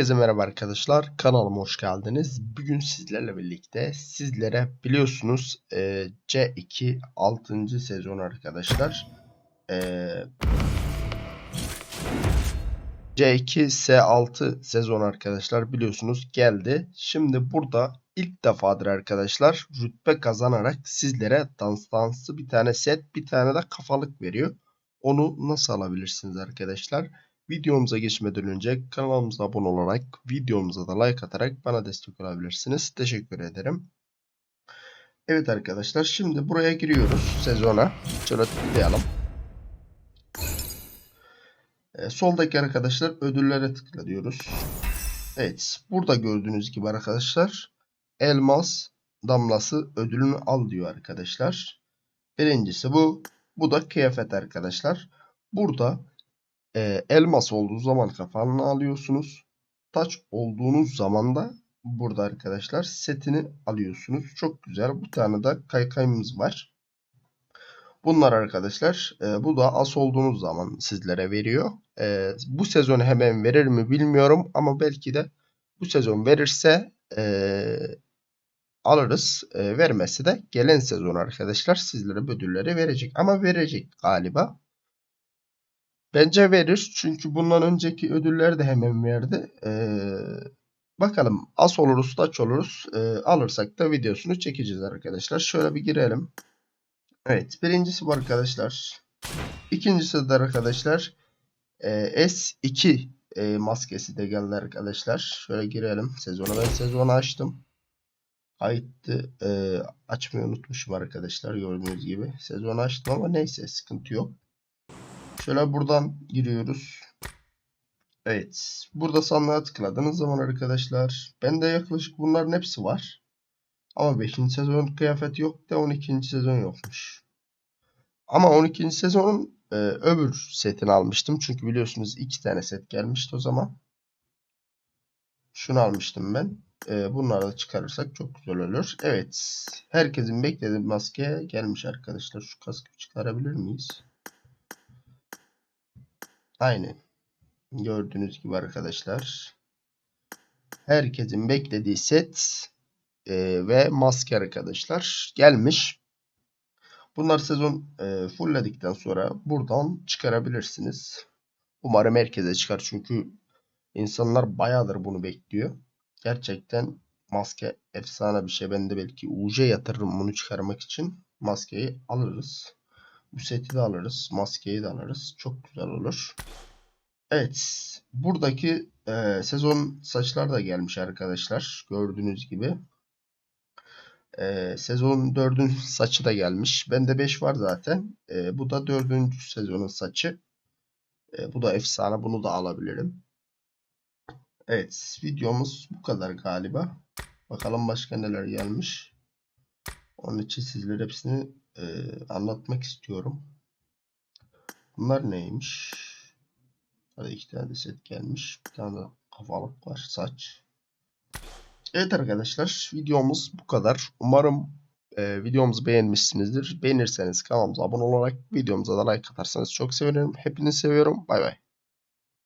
Herkese merhaba arkadaşlar. Kanalıma hoş geldiniz. Bugün sizlerle birlikte sizlere biliyorsunuz e, C2 6. sezon arkadaşlar. E, C2 S6 sezon arkadaşlar biliyorsunuz geldi. Şimdi burada ilk defadır arkadaşlar rütbe kazanarak sizlere dans danslı bir tane set bir tane de kafalık veriyor. Onu nasıl alabilirsiniz arkadaşlar? Videomuza geçmeden önce kanalımıza abone olarak videomuza da like atarak bana destek olabilirsiniz. Teşekkür ederim. Evet arkadaşlar şimdi buraya giriyoruz sezona. Şöyle tıklayalım. Ee, soldaki arkadaşlar ödüllere tıkla diyoruz. Evet burada gördüğünüz gibi arkadaşlar elmas damlası ödülünü al diyor arkadaşlar. Birincisi bu. Bu da kıyafet arkadaşlar. Burada e, elmas olduğu zaman kafanına alıyorsunuz. Taç olduğunuz zaman da burada arkadaşlar setini alıyorsunuz. Çok güzel. Bu tane de kaykayımız var. Bunlar arkadaşlar e, bu da as olduğunuz zaman sizlere veriyor. E, bu sezon hemen verir mi bilmiyorum ama belki de bu sezon verirse e, alırız. E, vermesi de gelen sezon arkadaşlar sizlere ödülleri verecek. Ama verecek galiba. Bence verir. Çünkü bundan önceki ödülleri de hemen verdi. Ee, bakalım as oluruz, taç oluruz. Ee, alırsak da videosunu çekeceğiz arkadaşlar. Şöyle bir girelim. Evet. Birincisi bu arkadaşlar. İkincisi de arkadaşlar e, S2 e, maskesi de geldi arkadaşlar. Şöyle girelim. Sezonu ben sezonu açtım. Kayıttı. E, açmayı unutmuşum arkadaşlar. Gördüğünüz gibi. Sezonu açtım ama neyse sıkıntı yok. Şöyle buradan giriyoruz. Evet. Burada sandığa tıkladığınız zaman arkadaşlar. Bende yaklaşık bunların hepsi var. Ama 5. sezon kıyafeti yok da 12. sezon yokmuş. Ama 12. sezonun e, öbür setini almıştım. Çünkü biliyorsunuz iki tane set gelmişti o zaman. Şunu almıştım ben. E, bunları da çıkarırsak çok güzel olur. Evet. Herkesin beklediği maske gelmiş arkadaşlar. Şu kaskı çıkarabilir miyiz? Aynen. Gördüğünüz gibi arkadaşlar. Herkesin beklediği set e, ve maske arkadaşlar gelmiş. Bunlar sezon e, fullledikten sonra buradan çıkarabilirsiniz. Umarım herkese çıkar çünkü insanlar bayağıdır bunu bekliyor. Gerçekten maske efsane bir şey. Ben de belki UC yatırırım bunu çıkarmak için. Maskeyi alırız. Bu seti de alırız. Maskeyi de alırız. Çok güzel olur. Evet. Buradaki e, sezon saçlar da gelmiş arkadaşlar. Gördüğünüz gibi. E, sezon 4'ün saçı da gelmiş. Bende 5 var zaten. E, bu da 4. sezonun saçı. E, bu da efsane. Bunu da alabilirim. Evet. Videomuz bu kadar galiba. Bakalım başka neler gelmiş. Onun için sizlere hepsini e, anlatmak istiyorum. Bunlar neymiş? Hadi iki tane de set gelmiş. Bir tane de kafalık var. Saç. Evet arkadaşlar videomuz bu kadar. Umarım e, videomuzu beğenmişsinizdir. Beğenirseniz kanalımıza abone olarak videomuza da like atarsanız çok sevinirim. Hepinizi seviyorum. Bay bay.